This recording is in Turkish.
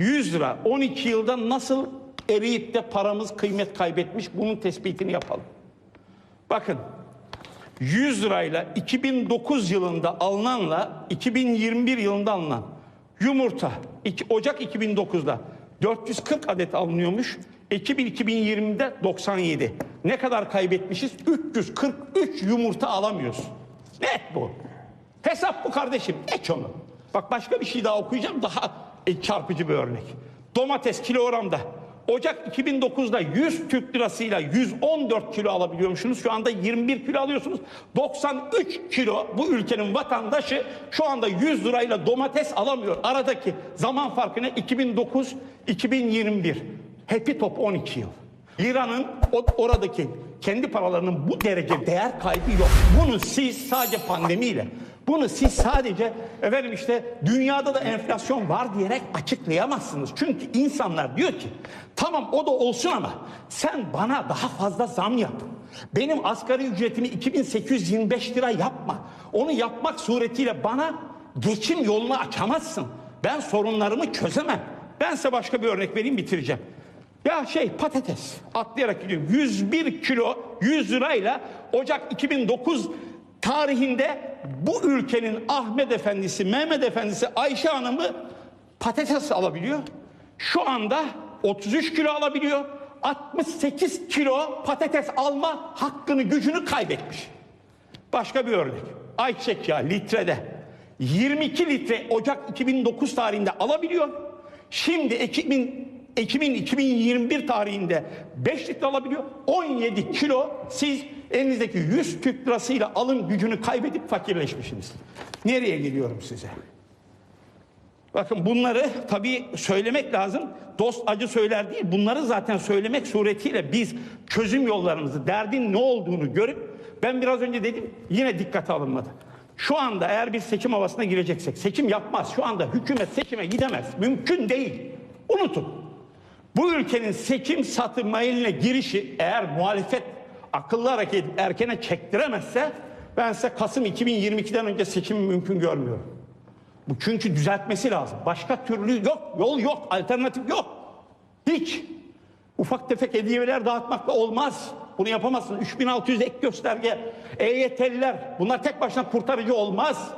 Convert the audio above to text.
100 lira 12 yılda nasıl eriyip de paramız kıymet kaybetmiş bunun tespitini yapalım. Bakın 100 lirayla 2009 yılında alınanla 2021 yılında alınan yumurta Ocak 2009'da 440 adet alınıyormuş. Ekim 2020'de 97. Ne kadar kaybetmişiz? 343 yumurta alamıyoruz. Net bu. Hesap bu kardeşim. Geç onu. Bak başka bir şey daha okuyacağım. Daha çarpıcı bir örnek. Domates kilogramda Ocak 2009'da 100 Türk lirasıyla 114 kilo alabiliyormuşsunuz. Şu anda 21 kilo alıyorsunuz. 93 kilo bu ülkenin vatandaşı şu anda 100 lirayla domates alamıyor. Aradaki zaman farkı ne? 2009-2021. Happy top 12 yıl. Liranın oradaki kendi paralarının bu derece değer kaybı yok. Bunu siz sadece pandemiyle, bunu siz sadece efendim işte dünyada da enflasyon var diyerek açıklayamazsınız. Çünkü insanlar diyor ki tamam o da olsun ama sen bana daha fazla zam yap. Benim asgari ücretimi 2825 lira yapma. Onu yapmak suretiyle bana geçim yolunu açamazsın. Ben sorunlarımı çözemem. Ben size başka bir örnek vereyim bitireceğim. Ya şey patates atlayarak gidiyorum. 101 kilo 100 lirayla Ocak 2009 tarihinde bu ülkenin Ahmet Efendisi, Mehmet Efendisi, Ayşe Hanım'ı patates alabiliyor. Şu anda 33 kilo alabiliyor. 68 kilo patates alma hakkını, gücünü kaybetmiş. Başka bir örnek. Ayçiçek yağı litrede 22 litre Ocak 2009 tarihinde alabiliyor. Şimdi Ekim'in Ekim'in 2021 tarihinde 5 litre alabiliyor. 17 kilo siz elinizdeki 100 Türk lirasıyla alım gücünü kaybedip fakirleşmişsiniz. Nereye geliyorum size? Bakın bunları tabii söylemek lazım. Dost acı söyler değil. Bunları zaten söylemek suretiyle biz çözüm yollarımızı, derdin ne olduğunu görüp ben biraz önce dedim yine dikkate alınmadı. Şu anda eğer bir seçim havasına gireceksek seçim yapmaz. Şu anda hükümet seçime gidemez. Mümkün değil. Unutun. Bu ülkenin seçim satı mailine girişi eğer muhalefet akıllı hareket erkene çektiremezse ben size Kasım 2022'den önce seçimi mümkün görmüyorum. Bu çünkü düzeltmesi lazım. Başka türlü yok, yol yok, alternatif yok. Hiç. Ufak tefek hediyeler dağıtmakla olmaz. Bunu yapamazsın. 3600 ek gösterge, EYT'liler bunlar tek başına kurtarıcı olmaz.